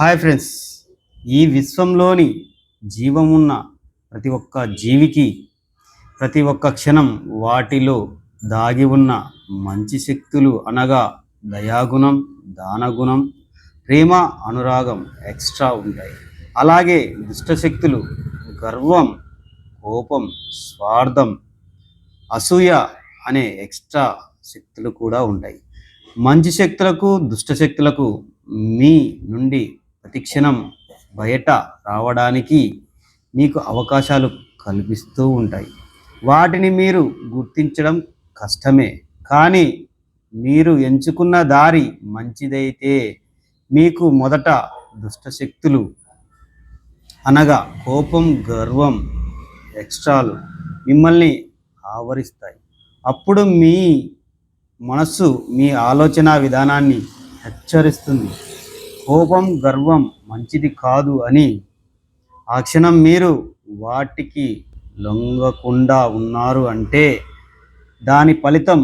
Hi friends. ఈ విశ్వంలోని జీవమున్న ప్రతి ఒక్క జీవికి ప్రతి ఒక్క క్షణం వాటిలో దాగి ఉన్న మంచి శక్తులు అనగా దయాగుణం దానగుణం ప్రేమ అనురాగం ఎక్స్ట్రా ఉంటాయి. అలాగే దుష్టశక్తులు గర్వం కోపం స్వార్థం అసూయ అనే ఎక్స్ట్రా శక్తులు కూడా ఉంటాయి. మంచి శక్తులకు దుష్ట శక్తులకు మీ నుండి ప్రతిక్షణం బయట రావడానికి మీకు అవకాశాలు కల్పిస్తూ ఉంటాయి. వాటిని మీరు గుర్తించడం కష్టమే. కానీ మీరు ఎంచుకున్న దారి మంచిదైతే మీకు మొదట దుష్టశక్తులు అనగా కోపం గర్వం ఎక్స్ట్రాలు మిమ్మల్ని ఆవరిస్తాయి. అప్పుడు మీ మనస్సు మీ ఆలోచన విధానాన్ని హెచ్చరిస్తుంది. కోపం గర్వం మంచిది కాదు అని ఆ క్షణం మీరు వాటికి లొంగకుండా ఉన్నారు అంటే దాని ఫలితం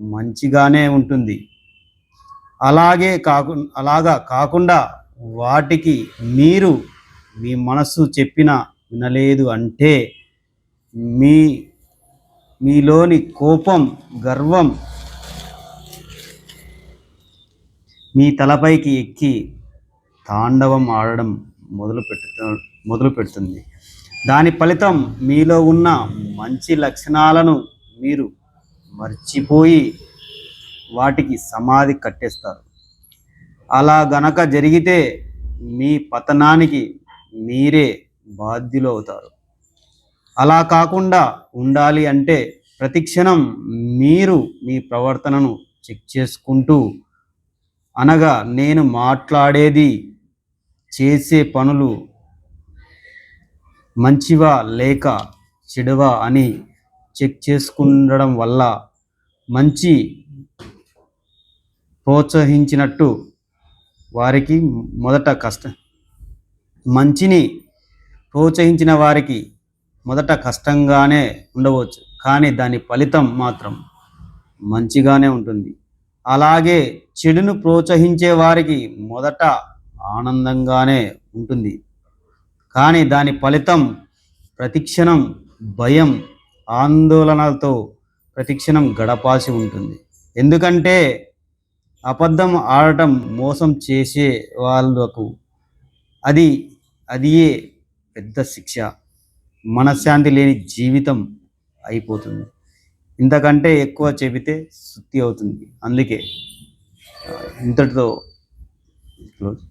మంచిగానే ఉంటుంది. అలాగే కాకు అలాగా కాకుండా వాటికి మీరు మీ మనస్సు చెప్పిన వినలేదు అంటే మీ మీలోని కోపం గర్వం మీ తలపైకి ఎక్కి తాండవం ఆడడం మొదలు పెట్టు మొదలు పెడుతుంది. దాని ఫలితం మీలో ఉన్న మంచి లక్షణాలను మీరు మర్చిపోయి వాటికి సమాధి కట్టేస్తారు. అలా గనక జరిగితే మీ పతనానికి మీరే బాధ్యులు అవుతారు. అలా కాకుండా ఉండాలి అంటే ప్రతిక్షణం మీరు మీ ప్రవర్తనను చెక్ చేసుకుంటూ అనగా నేను మాట్లాడేది చేసే పనులు మంచివా లేక చెడువా అని చెక్ చేసుకుండడం వల్ల మంచి ప్రోత్సహించినట్టు వారికి మొదట కష్ట మంచిని ప్రోత్సహించిన వారికి మొదట కష్టంగానే ఉండవచ్చు. కానీ దాని ఫలితం మాత్రం మంచిగానే ఉంటుంది. అలాగే చెడును ప్రోత్సహించే వారికి మొదట ఆనందంగానే ఉంటుంది. కానీ దాని ఫలితం ప్రతిక్షణం భయం ఆందోళనలతో ప్రతిక్షణం గడపాల్సి ఉంటుంది. ఎందుకంటే అబద్ధం ఆడటం మోసం చేసే వాళ్ళకు అది అదియే పెద్ద శిక్ష. మనశ్శాంతి లేని జీవితం అయిపోతుంది. ఇంతకంటే ఎక్కువ చెబితే శుద్ధి అవుతుంది. అందుకే ఇంతటితో క్లోజ్